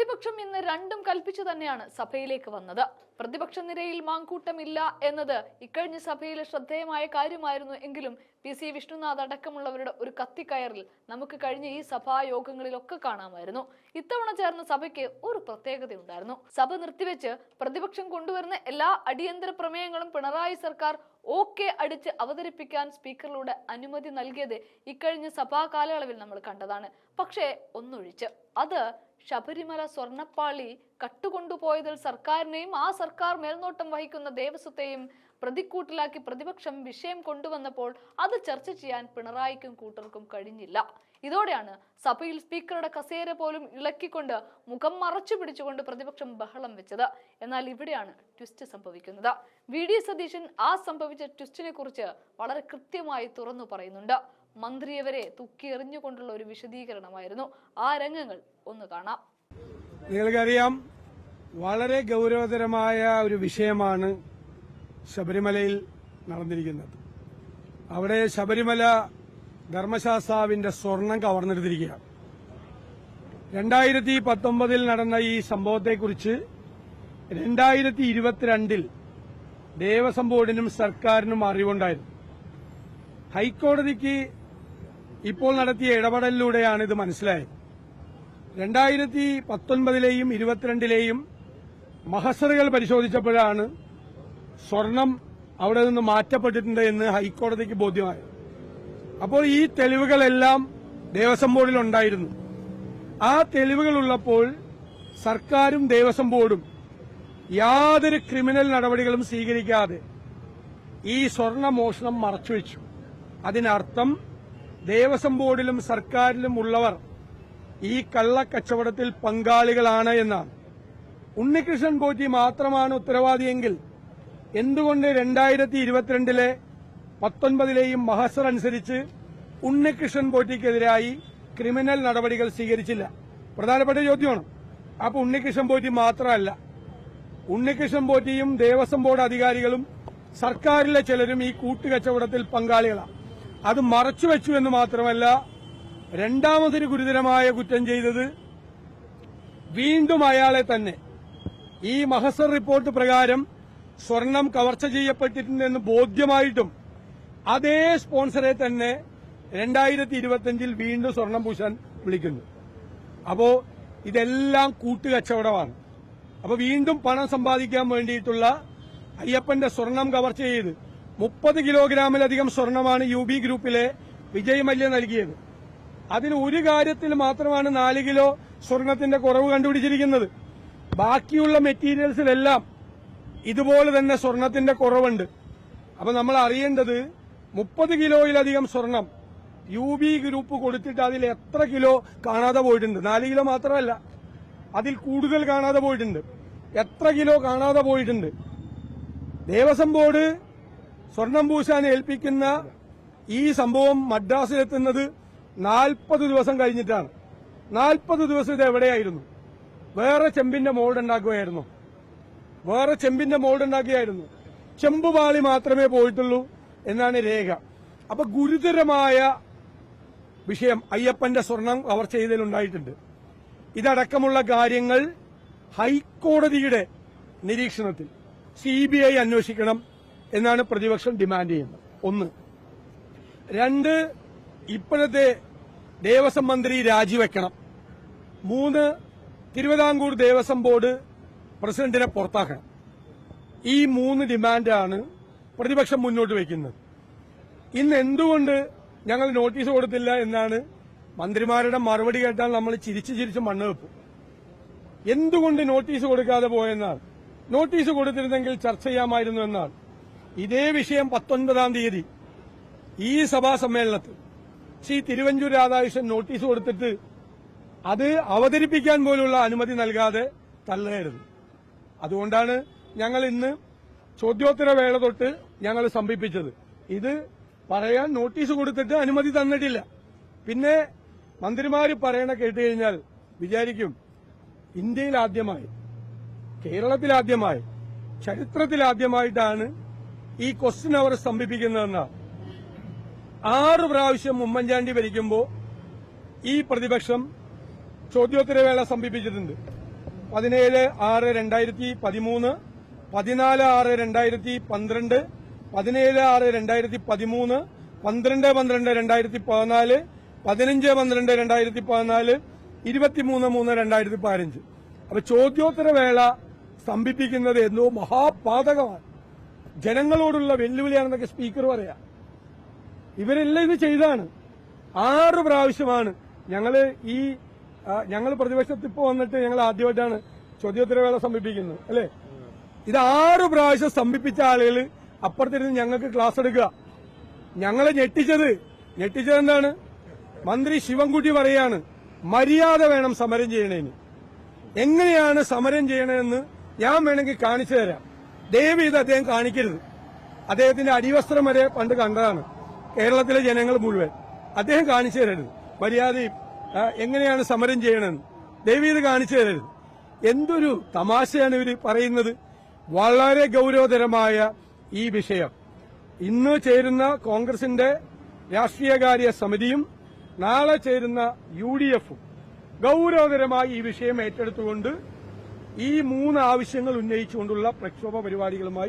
പ്രതിപക്ഷം ഇന്ന് രണ്ടും കൽപ്പിച്ചു തന്നെയാണ് സഭയിലേക്ക് വന്നത്. പ്രതിപക്ഷ നിരയിൽ മാങ്കൂട്ടമില്ല എന്നത് ഇക്കഴിഞ്ഞ സഭയിലെ ശ്രദ്ധേയമായ കാര്യമായിരുന്നു എങ്കിലും പി സി വിഷ്ണുനാഥ് അടക്കമുള്ളവരുടെ ഒരു കത്തിക്കയറിൽ നമുക്ക് കഴിഞ്ഞ ഈ സഭാ യോഗങ്ങളിലൊക്കെ കാണാമായിരുന്നു. ഇത്തവണ ചേർന്ന സഭയ്ക്ക് ഒരു പ്രത്യേകതയുണ്ടായിരുന്നു. സഭ നിർത്തിവെച്ച് പ്രതിപക്ഷം കൊണ്ടുവരുന്ന എല്ലാ അടിയന്തര പ്രമേയങ്ങളും പിണറായി സർക്കാർ ഓക്കെ അടിച്ച് അവതരിപ്പിക്കാൻ സ്പീക്കറിലൂടെ അനുമതി നൽകിയത് ഇക്കഴിഞ്ഞ സഭാ കാലയളവിൽ നമ്മൾ കണ്ടതാണ്. പക്ഷേ ഒന്നൊഴിച്ച്. അത് ശബരിമല സ്വർണപ്പാളി കട്ടുകൊണ്ടുപോയതിൽ സർക്കാരിനെയും ആ സർക്കാർ മേൽനോട്ടം വഹിക്കുന്ന ദേവസ്വത്തെയും പ്രതിക്കൂട്ടിലാക്കി പ്രതിപക്ഷം വിഷയം കൊണ്ടുവന്നപ്പോൾ അത് ചർച്ച ചെയ്യാൻ പിണറായിക്കും കൂട്ടർക്കും കഴിഞ്ഞില്ല. ഇതോടെയാണ് സഭയിൽ സ്പീക്കറുടെ കസേര പോലും ഇളക്കിക്കൊണ്ട് മുഖം മറച്ചു പിടിച്ചുകൊണ്ട് പ്രതിപക്ഷം ബഹളം വെച്ചത്. എന്നാൽ ഇവിടെയാണ് ട്വിസ്റ്റ് സംഭവിക്കുന്നത്. വി. ഡി. സതീശൻ ആ സംഭവിച്ച ട്വിസ്റ്റിനെ കുറിച്ച് വളരെ കൃത്യമായി തുറന്നു പറയുന്നുണ്ട്. മന്ത്രിയവരെ തുക്കിയെറിഞ്ഞുകൊണ്ടുള്ള ഒരു വിശദീകരണമായിരുന്നു. ആ രംഗങ്ങൾ ഒന്ന് കാണാം. നിങ്ങൾക്കറിയാം വളരെ ഗൗരവതരമായ ഒരു വിഷയമാണ് ശബരിമലയിൽ നടന്നിരിക്കുന്നത്. അവിടെ ശബരിമല ധർമ്മശാസ്താവിന്റെ സ്വർണം കവർന്നെടുത്തിരിക്കുകയാണ്. രണ്ടായിരത്തി പത്തൊമ്പതിൽ നടന്ന ഈ സംഭവത്തെക്കുറിച്ച് രണ്ടായിരത്തി ഇരുപത്തിരണ്ടിൽ ദേവസ്വം ബോർഡിനും സർക്കാരിനും അറിവുണ്ടായിരുന്നു. ഹൈക്കോടതിക്ക് ഇപ്പോൾ നടത്തിയ ഇടപെടലിലൂടെയാണ് ഇത് മനസ്സിലായത്. രണ്ടായിരത്തി പത്തൊൻപതിലെയും ഇരുപത്തിരണ്ടിലെയും മഹസറുകൾ പരിശോധിച്ചപ്പോഴാണ് സ്വർണം അവിടെ നിന്ന് മാറ്റപ്പെട്ടിട്ടുണ്ട് എന്ന് ഹൈക്കോടതിക്ക് ബോധ്യമായി അപ്പോൾ ഈ തെളിവുകളെല്ലാം ദേവസ്വം ബോർഡിൽ ഉണ്ടായിരുന്നു. ആ തെളിവുകളുള്ളപ്പോൾ സർക്കാരും ദേവസ്വം ബോർഡും യാതൊരു ക്രിമിനൽ നടപടികളും സ്വീകരിക്കാതെ ഈ സ്വർണ മോഷണം മറച്ചുവെച്ചു. അതിനർത്ഥം ദേവസ്വം ബോർഡിലും സർക്കാരിലും ഉള്ളവർ ഈ കള്ളക്കച്ചവടത്തിൽ പങ്കാളികളാണ് എന്നാണ്. ഉണ്ണികൃഷ്ണൻ പോറ്റി മാത്രമാണ് ഉത്തരവാദിയെങ്കിൽ എന്തുകൊണ്ട് രണ്ടായിരത്തി ഇരുപത്തിരണ്ടിലെ പത്തൊൻപതിലെയും മഹസർ അനുസരിച്ച് ഉണ്ണികൃഷ്ണൻ പോറ്റിക്കെതിരായി ക്രിമിനൽ നടപടികൾ സ്വീകരിച്ചില്ല. പ്രധാനപ്പെട്ട ചോദ്യമാണ്. അപ്പൊ ഉണ്ണികൃഷ്ണൻ പോറ്റി മാത്രമല്ല ഉണ്ണികൃഷ്ണൻ പോറ്റിയും ദേവസ്വം ബോർഡ് അധികാരികളും സർക്കാരിലെ ചിലരും ഈ കൂട്ടുകച്ചവടത്തിൽ പങ്കാളികളാണ്. അത് മറച്ചുവെച്ചു എന്ന് മാത്രമല്ല രണ്ടാമതൊരു ഗുരുതരമായ കുറ്റം ചെയ്തത് വീണ്ടും അയാളെ തന്നെ. ഈ മഹസർ റിപ്പോർട്ട് പ്രകാരം സ്വർണം കവർച്ച ചെയ്യപ്പെട്ടിട്ടുണ്ടെന്ന് ബോധ്യമായിട്ടും അതേ സ്പോൺസറെ തന്നെ രണ്ടായിരത്തി ഇരുപത്തിയഞ്ചിൽ വീണ്ടും സ്വർണം പൂശാൻ വിളിക്കുന്നു. അപ്പോ ഇതെല്ലാം കൂട്ടുകച്ചവടമാണ്. അപ്പൊ വീണ്ടും പണം സമ്പാദിക്കാൻ വേണ്ടിയിട്ടുള്ള അയ്യപ്പന്റെ സ്വർണം കവർച്ച ചെയ്ത് മുപ്പത് കിലോഗ്രാമിലധികം സ്വർണമാണ് യു ബി ഗ്രൂപ്പിലെ വിജയ് മല്യ നൽകിയത്. അതിന് ഒരു കാര്യത്തിൽ മാത്രമാണ് നാല് കിലോ സ്വർണത്തിന്റെ കുറവ് കണ്ടുപിടിച്ചിരിക്കുന്നത്. ബാക്കിയുള്ള മെറ്റീരിയൽസിലെല്ലാം ഇതുപോലെ തന്നെ സ്വർണത്തിന്റെ കുറവുണ്ട്. അപ്പൊ നമ്മൾ അറിയേണ്ടത് മുപ്പത് കിലോയിലധികം സ്വർണം യു ബി ഗ്രൂപ്പ് കൊടുത്തിട്ട് അതിൽ എത്ര കിലോ കാണാതെ പോയിട്ടുണ്ട്? നാല് കിലോ മാത്രമല്ല. അതിൽ കൂടുതൽ കാണാതെ പോയിട്ടുണ്ട്. എത്ര കിലോ കാണാതെ പോയിട്ടുണ്ട്? ദേവസ്വം ബോർഡ് സ്വർണം പൂശാൻ ഏൽപ്പിക്കുന്ന ഈ സംഭവം മദ്രാസിലെത്തുന്നത് നാൽപ്പത് ദിവസം കഴിഞ്ഞിട്ടാണ്. നാൽപ്പത് ദിവസം ഇത് എവിടെയായിരുന്നു? വേറെ ചെമ്പിന്റെ മോൾഡ് ഉണ്ടാക്കുകയായിരുന്നു. വേറെ ചെമ്പിന്റെ മോൾഡ് ഉണ്ടാക്കിയായിരുന്നു ചെമ്പുപാളി മാത്രമേ പോയിട്ടുള്ളൂ. എന്നാണ് രേഖ. അപ്പൊ ഗുരുതരമായ വിഷയം അയ്യപ്പന്റെ സ്വർണം അവർ ചെയ്തതിലുണ്ടായിട്ടുണ്ട് ഇതടക്കമുള്ള കാര്യങ്ങൾ ഹൈക്കോടതിയുടെ നിരീക്ഷണത്തിൽ സി ബി ഐ അന്വേഷിക്കണം എന്നാണ് പ്രതിപക്ഷം ഡിമാൻഡ് ചെയ്യുന്നത്. ഒന്ന്. രണ്ട് ഇപ്പോഴത്തെ ദേവസ്വം മന്ത്രി രാജിവെക്കണം. മൂന്ന് തിരുവിതാംകൂർ ദേവസ്വം ബോർഡ് പ്രസിഡന്റിനെ പുറത്താക്കണം. ഈ മൂന്ന് ഡിമാൻഡാണ് പ്രതിപക്ഷം മുന്നോട്ട് വയ്ക്കുന്നത്. ഇന്ന് എന്തുകൊണ്ട് ഞങ്ങൾ നോട്ടീസ് കൊടുത്തില്ല എന്നാണ് മന്ത്രിമാരുടെ മറുപടി കേട്ടാൽ നമ്മൾ ചിരിച്ച് ചിരിച്ച് മണ്ണ് വെപ്പും എന്തുകൊണ്ട് നോട്ടീസ് കൊടുക്കാതെ പോയെന്നാൽ? നോട്ടീസ് കൊടുത്തിരുന്നെങ്കിൽ ചർച്ച ചെയ്യാമായിരുന്നു എന്നാൽ ഇതേ വിഷയം പത്തൊൻപതാം തീയതി ഈ സഭാ സമ്മേളനത്തിൽ ശ്രീ തിരുവഞ്ചൂർ രാധാകൃഷ്ണൻ നോട്ടീസ് കൊടുത്തിട്ട് അത് അവതരിപ്പിക്കാൻ പോലുള്ള അനുമതി നൽകാതെ തള്ളുകയായിരുന്നു. അതുകൊണ്ടാണ് ഞങ്ങൾ ഇന്ന് ചോദ്യോത്തര വേള തൊട്ട് ഞങ്ങൾ സമീപിച്ചത് ഇത് പറയാൻ നോട്ടീസ് കൊടുത്തിട്ട് അനുമതി തന്നിട്ടില്ല. പിന്നെ മന്ത്രിമാർ പറയണ കേട്ട് കഴിഞ്ഞാൽ വിചാരിക്കും ഇന്ത്യയിൽ ആദ്യമായി കേരളത്തിലാദ്യമായി ചരിത്രത്തിലാദ്യമായിട്ടാണ് ഈ ക്വസ്റ്റ്യൻ അവർ സ്തംഭിപ്പിക്കുന്നതെന്നാണ് ആറ് പ്രാവശ്യം ഉമ്മൻചാണ്ടി ഭരിക്കുമ്പോൾ ഈ പ്രതിപക്ഷം ചോദ്യോത്തരവേള സംഭിപ്പിച്ചിട്ടുണ്ട് പതിനേഴ് ആറ് രണ്ടായിരത്തി പതിമൂന്ന് പതിനാല് ആറ് രണ്ടായിരത്തി പന്ത്രണ്ട് പതിനേഴ് ആറ് രണ്ടായിരത്തി പതിമൂന്ന് പന്ത്രണ്ട് പന്ത്രണ്ട് രണ്ടായിരത്തി പതിനാല് പതിനഞ്ച് പന്ത്രണ്ട് രണ്ടായിരത്തി പതിനാല് ഇരുപത്തിമൂന്ന് മൂന്ന് രണ്ടായിരത്തി പതിനഞ്ച്. അപ്പൊ ചോദ്യോത്തര വേള സ്തംഭിപ്പിക്കുന്നത് എന്തോ മഹാപാതകമാണ്. ജനങ്ങളോടുള്ള വെല്ലുവിളിയാണെന്നൊക്കെ സ്പീക്കർ പറയാ. ഇവരെല്ലാം ഇത് ചെയ്താണ്. ആറ് പ്രാവശ്യമാണ് ഞങ്ങൾ ഈ ഞങ്ങൾ പ്രതിപക്ഷത്ത് ഇപ്പൊ വന്നിട്ട് ഞങ്ങൾ ആദ്യമായിട്ടാണ് ചോദ്യോത്തരവേള സമീപിക്കുന്നത് അല്ലേ? ഇത് ആറ് പ്രാവശ്യം സ്തംഭിപ്പിച്ച ആളുകൾ അപ്പുറത്തിരുന്ന് ഞങ്ങൾക്ക് ക്ലാസ് എടുക്കുക. ഞങ്ങളെ ഞെട്ടിച്ചത്. ഞെട്ടിച്ചത് എന്താണ്? മന്ത്രി ശിവൻകുട്ടി പറയാണ് മര്യാദ വേണം സമരം ചെയ്യണേന്. എങ്ങനെയാണ് സമരം ചെയ്യണമെന്ന് ഞാൻ വേണമെങ്കിൽ കാണിച്ചു തരാം. ദയവ് ചെയ്ത് അദ്ദേഹം കാണിക്കരുത്. അദ്ദേഹത്തിന്റെ അടിവസ്ത്രം വരെ പണ്ട് കണ്ടതാണ്. കേരളത്തിലെ ജനങ്ങൾ മുഴുവൻ. അദ്ദേഹം കാണിച്ചു തരരുത്. മര്യാദയും എങ്ങനെയാണ് സമരം ചെയ്യണമെന്ന് ദയവ് ഇത് കാണിച്ചു തരരുത്. എന്തൊരു തമാശയാണ് ഇവർ പറയുന്നത്. വളരെ ഗൌരവതരമായ ഈ വിഷയം. ഇന്ന് ചേരുന്ന കോൺഗ്രസിന്റെ രാഷ്ട്രീയകാര്യ സമിതിയും നാളെ ചേരുന്ന യു ഡി എഫും ഗൌരവതരമായി ഈ വിഷയം ഏറ്റെടുത്തുകൊണ്ട് ഈ മൂന്ന് ആവശ്യങ്ങൾ ഉന്നയിച്ചുകൊണ്ടുള്ള പ്രക്ഷോഭ പരിപാടികളുമായി